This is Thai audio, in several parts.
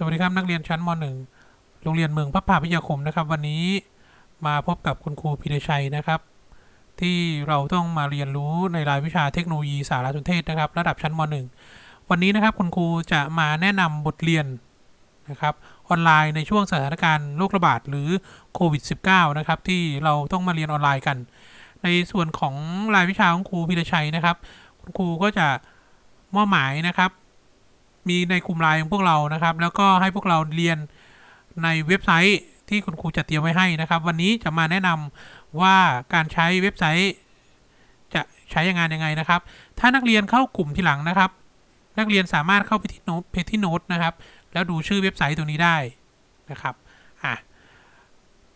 สวัสดีครับนักเรียนชั้นม .1 โรงเรียนเมืองพระพาพิยาคมนะครับ วันนี้มาพบกับคุณครูพิรชัยนะครับ ที่เราต้องมาเรียนรู้ในรายวิชาเทคโนโลยีสารสนเทศนะครับ ระดับชั้นม .1 วันนี้นะครับคุณครูจะมาแนะนำบทเรียนนะครับออนไลน์ในช่วงสถานการณ์โรคระบาดหรือโควิด -19 นะครับที่เราต้องมาเรียนออนไลน์กัน ในส่วนของรายวิชาของครูพิรชัยนะครับ คุณครูก็จะมอบหมายนะครับ มีในกลุ่มไลน์ของพวกเรานะครับ แล้วก็ให้พวกเราเรียนในเว็บไซต์ที่คุณครูจัดเตรียมไว้ให้นะครับ วันนี้จะมาแนะนำว่าการใช้เว็บไซต์จะใช้งไงยังไงนะครับ ถ้านักเรียนเข้ากลุ่มทีหลังนะครับ นักเรียนสามารถเข้าไปที่โน้ตเพจที่โน้ตนะครับ แล้วดูชื่อเว็บไซต์ตรงนี้ได้นะครับอะ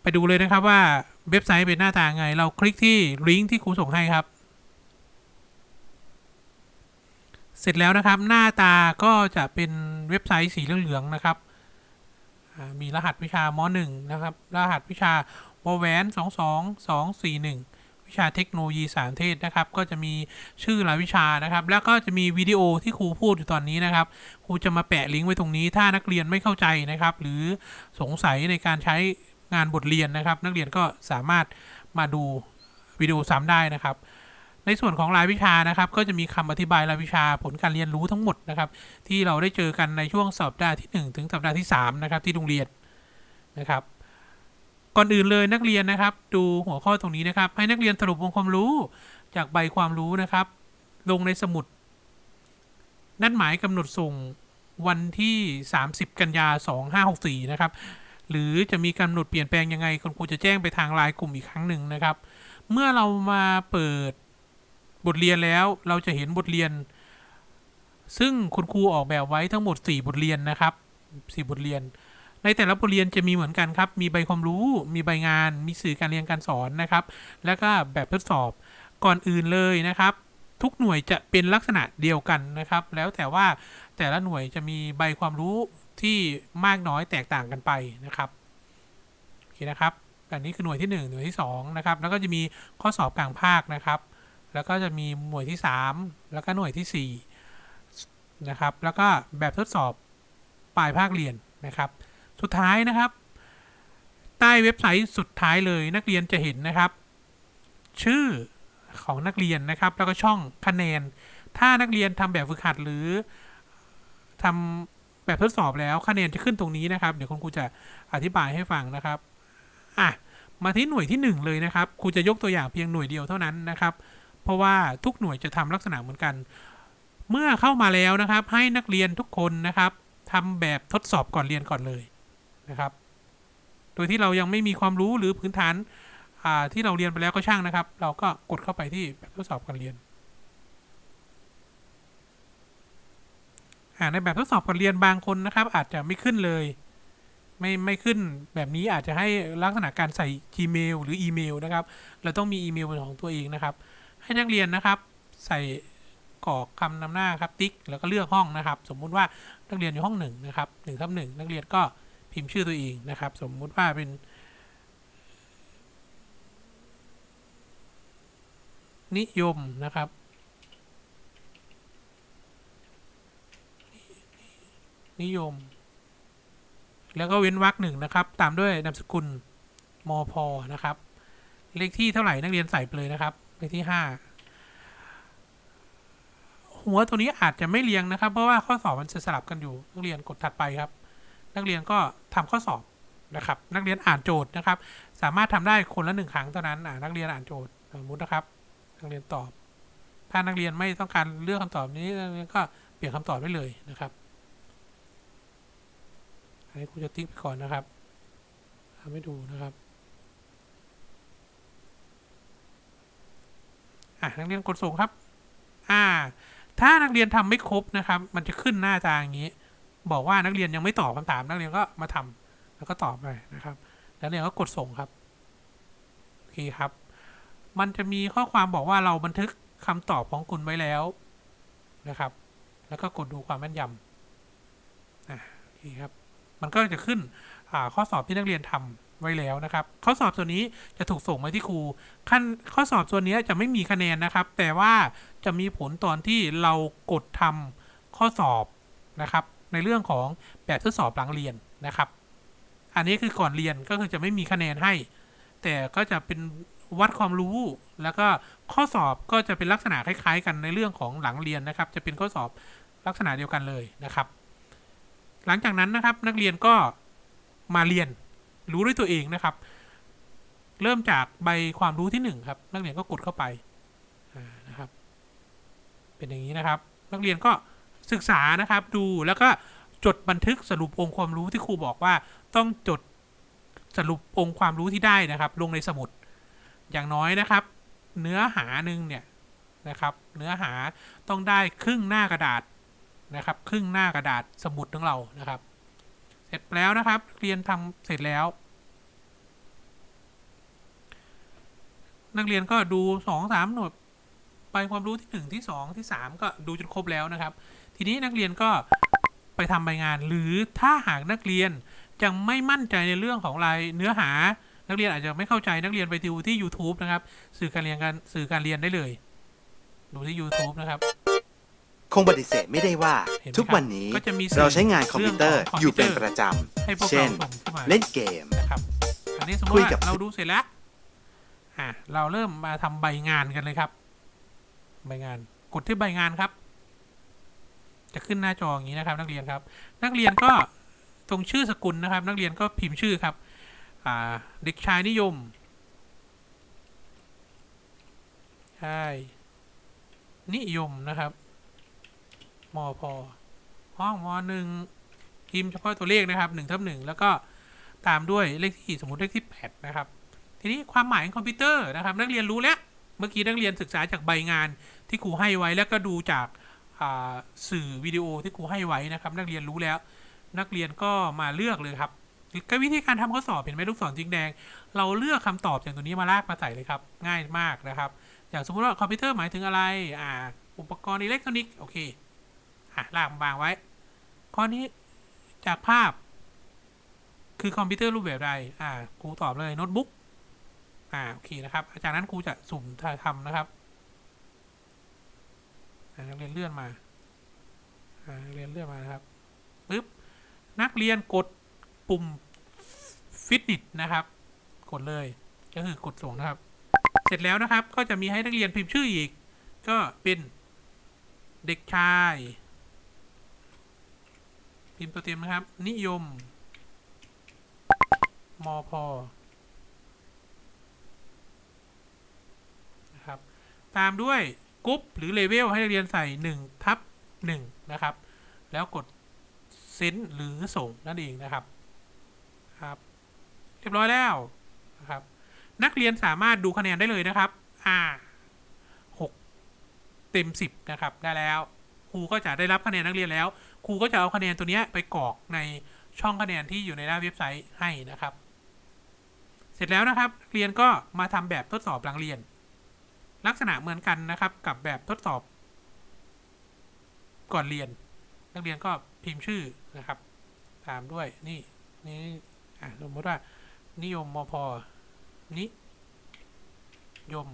ไปดูเลยนะครับว่าเว็บไซต์เป็นหน้าตาไง เราคลิกที่ลิงก์ที่ครูส่งให้ครับ เสร็จแล้วนะครับ หน้าตาก็จะเป็นเว็บไซต์สีเหลืองๆนะครับ มีรหัสวิชามหนึ่งนะครับ รหัสวิชาวแหวนสองสองสองสี่หนึ่งวิชาเทคโนโลยีสารเทศนะครับ ก็จะมีชื่อรายวิชานะครับ แล้วก็จะมีวิดีโอที่ครูพูดอยู่ตอนนี้นะครับ ครูจะมาแปะลิงก์ไว้ตรงนี้ ถ้านักเรียนไม่เข้าใจนะครับ หรือสงสัยในการใช้งานบทเรียนนะครับ นักเรียนก็สามารถมาดูวิดีโอซ้ำได้นะครับ ในส่วนของรายวิชานะครับ ก็จะมีคำอธิบายรายวิชาผลการเรียนรู้ทั้งหมดนะครับ ที่เราได้เจอกันในช่วงสัปดาห์ที่ 1 ถึงสัปดาห์ที่ 3 นะครับ ที่โรงเรียนนะครับ ก่อนอื่นเลยนักเรียนนะครับ ดูหัวข้อตรงนี้นะครับ ให้นักเรียนสรุปองค์ความรู้จากใบความรู้นะครับ ลงในสมุด นัดหมายกำหนดส่งวันที่ 30 กันยา 2564 นะครับ หรือจะมีกำหนดเปลี่ยนแปลงยังไงคุณครูจะแจ้งไปทางไลน์กลุ่มอีกครั้งหนึ่งนะครับ เมื่อเรามาเปิด บทเรียนแล้วเราจะเห็นบทเรียน ซึ่งคุณครูออกแบบไว้ทั้งหมด 4 บทเรียนนะครับ4บทเรียน ในแต่ละบทเรียนจะมีเหมือนกันครับ มีใบความรู้ มีใบงาน มีสื่อการเรียนการสอนนะครับ แล้วก็แบบทดสอบก่อนอื่นเลยนะครับ ทุกหน่วยจะเป็นลักษณะเดียวกันนะครับ แล้วแต่ว่าแต่ละหน่วยจะมีใบความรู้ที่มากน้อยแตกต่างกันไปนะครับโอเคนะครับอันนี้คือหน่วยที่ 1 หน่วยที่2นะครับแล้วก็จะมีข้อสอบกลางภาคนะครับ แล้วก็จะมีหน่วยที่ 3 แล้วก็หน่วยที่4นะครับแล้วก็แบบทดสอบปลายภาคเรียนนะครับ สุดท้ายนะครับ ใต้เว็บไซต์สุดท้ายเลยนักเรียนจะเห็นนะครับ ชื่อของนักเรียนนะครับ แล้วก็ช่องคะแนน ถ้านักเรียนทำแบบฝึกหัดหรือทำแบบทดสอบแล้วคะแนนจะขึ้นตรงนี้นะครับ เดี๋ยวคุณครูจะอธิบายให้ฟังนะครับอะมาที่หน่วยที่หนึ่งเลยนะครับครูจะยกตัวอย่างเพียงหน่วยเดียวเท่านั้นนะครับ เพราะว่าทุกหน่วยจะทำลักษณะเหมือนกัน เมื่อเข้ามาแล้วนะครับ ให้นักเรียนทุกคนนะครับทำแบบทดสอบก่อนเรียนก่อนเลยนะครับ โดยที่เรายังไม่มีความรู้หรือพื้นฐานาที่เราเรียนไปแล้วก็ช่างนะครับ เราก็กดเข้าไปที่แบบทดสอบก่อนเรียน ในแบบทดสอบก่อนเรียนบางคนนะครับ อาจจะไม่ขึ้นเลย ไม่ไม่ขึ้นแบบนี้อาจจะให้ลักษณะการใส่ Gmail หรืออีเมลนะครับ เราต้องมีอีเมลเป็นของตัวเองนะครับ ให้นักเรียนนะครับ ใส่กรอกคำนำหน้าครับติ๊กแล้วก็เลือกห้องนะครับ สมมุติว่านักเรียนอยู่ห้องหนึ่งนะครับหนึ่งทับหนึ่งนักเรียนก็พิมพ์ชื่อตัวเองนะครับ สมมุติว่าเป็นนิยมนะครับ นิยม แล้วก็เว้นวรรคหนึ่งนะครับ ตามด้วยนามสกุลมอพอนะครับ เลขที่เท่าไหร่นักเรียนใส่ไปเลยนะครับ เลขที่ห้าหัวตัวนี้อาจจะไม่เรียงนะครับ เพราะว่าข้อสอบมันจะสลับกันอยู่ นักเรียนกดถัดไปครับ นักเรียนก็ทำข้อสอบนะครับ นักเรียนอ่านโจทย์นะครับ สามารถทำได้คนละหนึ่งครั้งเท่านั้นอ่านักเรียนอ่านโจทย์สมมตินะครับ นักเรียนตอบ ถ้านักเรียนไม่ต้องการเลือกคำตอบนี้นักเรียนก็เปลี่ยนคำตอบได้เลยนะครับ อันนี้ครูจะติ๊กไปก่อนนะครับทำให้ดูนะครับ อะนักเรียนกดส่งครับ อ่า ถ้านักเรียนทำไม่ครบนะครับ มันจะขึ้นหน้าตาอย่างนี้ บอกว่านักเรียนยังไม่ตอบคำถาม นักเรียนก็มาทำแล้วก็ตอบไปนะครับแล้วเรียนก็กดส่งครับโอเคครับ มันจะมีข้อความบอกว่าเราบันทึกคำตอบของคุณไว้แล้วนะครับ แล้วก็กดดูความแม่นยำอะโอเคครับ มันก็จะขึ้นอ่าข้อสอบที่นักเรียนทำ ไว้แล้วนะครับ ข้อสอบตัวนนี้จะถูกส่งมาที่ครูขั้นข้อสอบตัวนี้จะไม่มีคะแนนนะครับ แต่ว่าจะมีผลตอนที่เรากดทำข้อสอบนะครับ ในเรื่องของแบบทดสอบหลังเรียนนะครับ อันนี้คือก่อนเรียนก็คือจะไม่มีคะแนนให้ แต่ก็จะเป็นวัดความรู้ แล้วก็ข้อสอบก็จะเป็นลักษณะคล้าย ๆ กันในเรื่องของหลังเรียนนะครับ จะเป็นข้อสอบลักษณะเดียวกันเลยนะครับ หลังจากนั้นนะครับนักเรียนก็มาเรียน รู้ด้วยตัวเองนะครับ เริ่มจากใบความรู้ที่หนึ่งครับ นักเรียนก็กดเข้าไปนะครับ เป็นอย่างนี้นะครับ นักเรียนก็ศึกษานะครับดูแล้วก็จดบันทึกสรุปองค์ความรู้ที่ครูบอกว่าต้องจดสรุปองค์ความรู้ที่ได้นะครับ ลงในสมุดอย่างน้อยนะครับ เนื้อหาหนึ่งเนี่ยนะครับ เนื้อหาต้องได้ครึ่งหน้ากระดาษนะครับ ครึ่งหน้ากระดาษสมุดของเรานะครับ ร็จแล้วนะครับ เรียนทำเสร็จแล้ว นักเรียนก็ดูสองสามหน่วยไปความรู้ที่หนึ่งที่สองที่สามก็ดูจนครบแล้วนะครับ ทีนี้นักเรียนก็ไปทำใบงาน หรือถ้าหากนักเรียนยังไม่มั่นใจในเรื่องของรายเนื้อหา นักเรียนอาจจะไม่เข้าใจนักเรียนไปดูที่ YouTube นะครับ สื่อการเรียนการสื่อการเรียนได้เลย ดูที่ YouTube นะครับ คงปฏิเสธไม่ได้ว่าเห็นไหมทุกวันนี้ก็จะมีสื่อเราใช้งานคอมพิวเตอร์เรื่องของอยู่เป็นคอมพิวเตอร์ประจให้พวกำเช่เรานส่งขึ้นมาเล่นเกมนะครับอันนี้สมมคุติยกับว่าเราดูเสร็จแล้วอะเราเริ่มมาทำใบงานกันเลยครับ ใบงานกดที่ใบงานครับ จะขึ้นหน้าจออย่างนี้นะครับ นักเรียนครับ นักเรียนก็ตรงชื่อสกุลนะครับ นักเรียนก็พิมพ์ชื่อครับอ่าเด็กชายนิยมใช่นิยมนะครับ มพห้องมหนึ่งพิมพ์เฉพาะตัวเลขนะครับหนึ่งทับหนึ่งแล้วก็ตามด้วยเลขที่สมมติเลขที่แปดนะครับ ทีนี้ความหมายของคอมพิวเตอร์นะครับ นักเรียนรู้แล้วเมื่อกี้นักเรียนศึกษาจากใบงานที่ครูให้ไว้แล้วก็ดูจากสื่อวิดีโอที่ครูให้ไว้นะครับ นักเรียนรู้แล้ว นักเรียนก็มาเลือกเลยครับก็วิธีการทำข้อสอบเห็นไหมลูกศรสีแดง เราเลือกคำตอบจากตัวนี้มาลากมาใส่เลยครับ ง่ายมากนะครับ อย่างสมมติว่าคอมพิวเตอร์หมายถึงอะไรอ่าอุปกรณ์อิเล็กทรอนิกส์โอเค อะลากมางไว้ ข้อนี้จากภาพ คือคอมพิวเตอร์รูปแบบใดอ่าครูตอบเลยโน้ตบุ๊กอ่าโอเคนะครับจากนั้นครูจะสุ่มทำนะครับนักเรียนเลื่อนมาอ่านักเรียนเลื่อนมานะครับปึ๊บนักเรียนกดปุ่มฟิตนิ s นะครับ กดเลยก็คือกดส่งนะครับ เสร็จแล้วนะครับก็จะมีให้นักเรียนพิมพ์ชื่ออีก ก็เป็นเด็กชาย พิมพ์ตัวเต็มนะครับ นิยมมพนะครับ ตามด้วยกรุ๊ปหรือเลเวลให้นักเรียนใส่1ทับ1นะครับ แล้วกดเซนหรือส่งนั่นเองนะครับครับ เรียบร้อยแล้วนะครับ นักเรียนสามารถดูคะแนนได้เลยนะครับอ่าหกเต็มสิบนะครับ ได้แล้วครูก็จะได้รับคะแนนนักเรียนแล้ว ครูก็จะเอาคะแนนตัวนี้ไปกรอกในช่องคะแนนที่อยู่ในหน้าเว็บไซต์ให้นะครับ เสร็จแล้วนะครับเรียนก็มาทำแบบทดสอบหลังเรียน ลักษณะเหมือนกันนะครับกับแบบทดสอบ ก่อนเรียน นักเรียนก็พิมพ์ชื่อนะครับ ตามด้วยนี่นี่อะสมมติว่า นิยมมพนิยม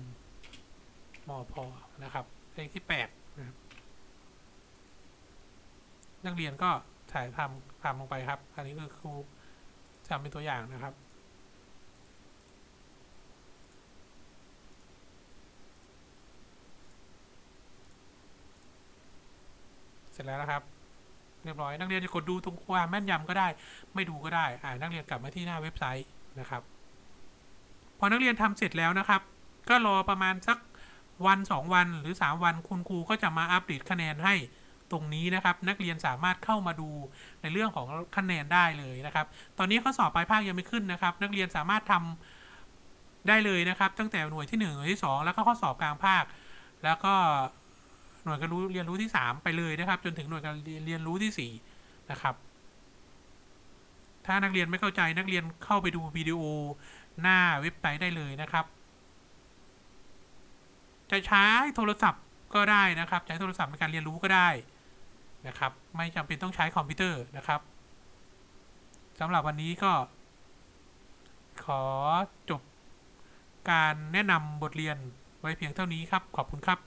มพนะครับเลขที่แปด นักเรียนก็ถ่ายทำทำลงไปครับ อันนี้คือครูทำเป็นตัวอย่างนะครับเสร็จแล้วนะครับ เรียบร้อยนักเรียนจะกดดูตรงความแม่นยำก็ได้ ไม่ดูก็ได้ อ่านักเรียนกลับมาที่หน้าเว็บไซต์นะครับ พอนักเรียนทำเสร็จแล้วนะครับ ก็รอประมาณสักวันสองวันหรือสามวันคุณครูก็จะมาอัปเดตคะแนนให้ ตรงนี้นะครับ นักเรียนสามารถเข้ามาดูในเรื่องของคะแนนได้เลยนะครับ ตอนนี้ข้อสอบปลายภาคยังไม่ขึ้นนะครับ นักเรียนสามารถทำได้เลยนะครับ ตั้งแต่หน่วยที่หนึ่งหน่วยที่สองแล้วก็ข้อสอบกลางภาค แล้วก็หน่วยการรู้เรียนรู้ที่สามไปเลยนะครับ จนถึงหน่วยการเรียนรู้ที่สี่นะครับ ถ้านักเรียนไม่เข้าใจนักเรียนเข้าไปดูวิดีโอหน้าเว็บไซต์ได้เลยนะครับ จะใช้โทรศัพท์ก็ได้นะครับ ใช้โทรศัพท์ในการเรียนรู้ก็ได้ นะครับ ไม่จำเป็นต้องใช้คอมพิวเตอร์นะครับสำหรับวันนี้ก็ ขอจบการแนะนำบทเรียนไว้เพียงเท่านี้ครับ ขอบคุณครับ